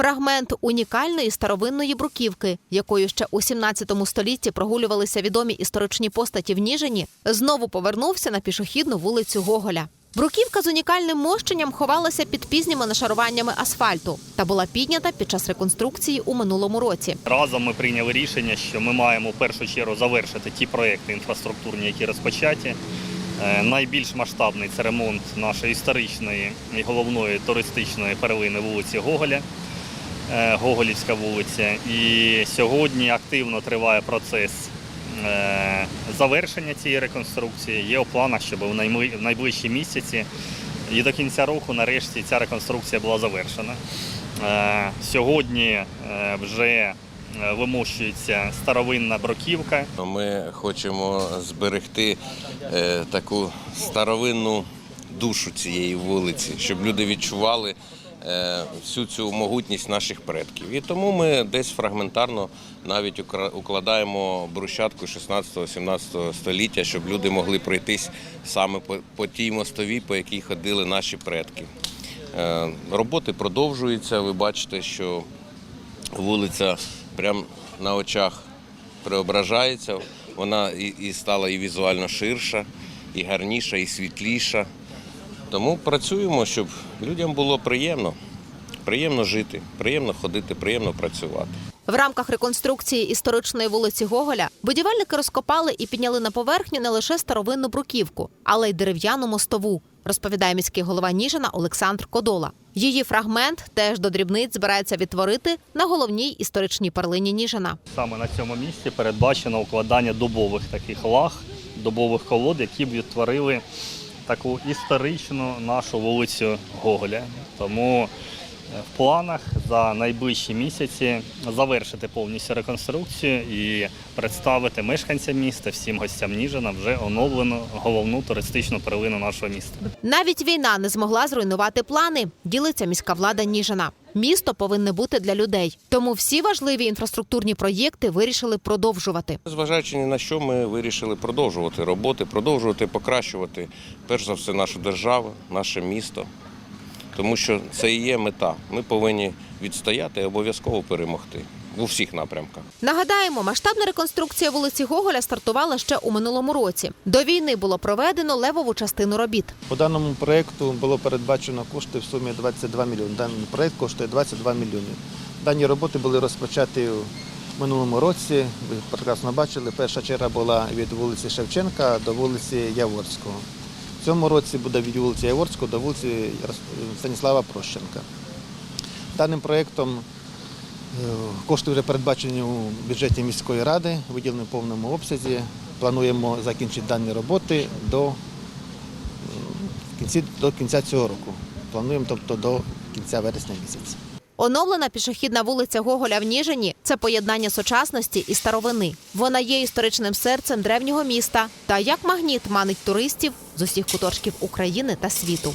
Фрагмент унікальної старовинної бруківки, якою ще у 17 столітті прогулювалися відомі історичні постаті в Ніжині, знову повернувся на пішохідну вулицю Гоголя. Бруківка з унікальним мощенням ховалася під пізніми нашаруваннями асфальту та була піднята під час реконструкції у минулому році. Разом ми прийняли рішення, що ми маємо в першу чергу завершити ті проекти інфраструктурні, які розпочаті. Е, Найбільш масштабний це ремонт нашої історичної і головної туристичної перлини вулиці Гоголя, Гоголівська вулиця. І сьогодні активно триває процес е, завершення цієї реконструкції. Є у планах, щоб в найближчі місяці і до кінця року нарешті ця реконструкція була завершена. Е, Сьогодні е, вже е, вимощується старовинна бруківка. Ми хочемо зберегти е, таку старовинну душу цієї вулиці, щоб люди відчували е, всю цю могутність наших предків. І тому ми десь фрагментарно навіть укладаємо брусчатку 16-17 століття, щоб люди могли пройтись саме по, тій мостовій, по якій ходили наші предки. Е, Роботи продовжуються. Ви бачите, що вулиця прямо на очах преображається. Вона і стала і візуально ширша, і гарніша, і світліша. Тому працюємо, щоб людям було приємно, приємно жити, приємно ходити, приємно працювати. В рамках реконструкції історичної вулиці Гоголя будівельники розкопали і підняли на поверхню не лише старовинну бруківку, але й дерев'яну мостову, розповідає міський голова Ніжина Олександр Кодола. Її фрагмент теж до дрібниць збирається відтворити на головній історичній перлині Ніжина. Саме на цьому місці передбачено укладання дубових таких лаг, дубових колод, які б відтворили таку історичну нашу вулицю Гоголя. Тому е, в планах за найближчі місяці завершити повністю реконструкцію і представити мешканцям міста, всім гостям Ніжина вже оновлену головну туристичну перлину нашого міста. Навіть війна не змогла зруйнувати плани. Ділиться міська влада Ніжина. Місто повинне бути для людей. Тому всі важливі інфраструктурні проєкти вирішили продовжувати. Зважаючи ні на що, ми вирішили продовжувати роботи, продовжувати покращувати, перш за все, нашу державу, наше місто. Тому що це і є мета. Ми повинні відстояти і обов'язково перемогти у всіх напрямках. Нагадаємо, масштабна реконструкція вулиці Гоголя стартувала ще у минулому році. До війни було проведено левову частину робіт. По даному проєкту було передбачено кошти в сумі 22 мільйони. Даний проєкт коштує 22 мільйони. Дані роботи були розпочаті в минулому році. Ви прекрасно бачили, перша черга була від вулиці Шевченка до вулиці Яворського. В цьому році буде від вулиці Яворського до вулиці Станіслава Прощенка. Даним проєктом кошти вже передбачені у бюджеті міської ради, виділені в повному обсязі. Плануємо закінчити дані роботи до в кінці, до кінця цього року. Плануємо, тобто до кінця вересня місяця. Оновлена пішохідна вулиця Гоголя в Ніжині це поєднання сучасності і старовини. Вона є історичним серцем древнього міста та як магніт манить туристів з усіх куточків України та світу.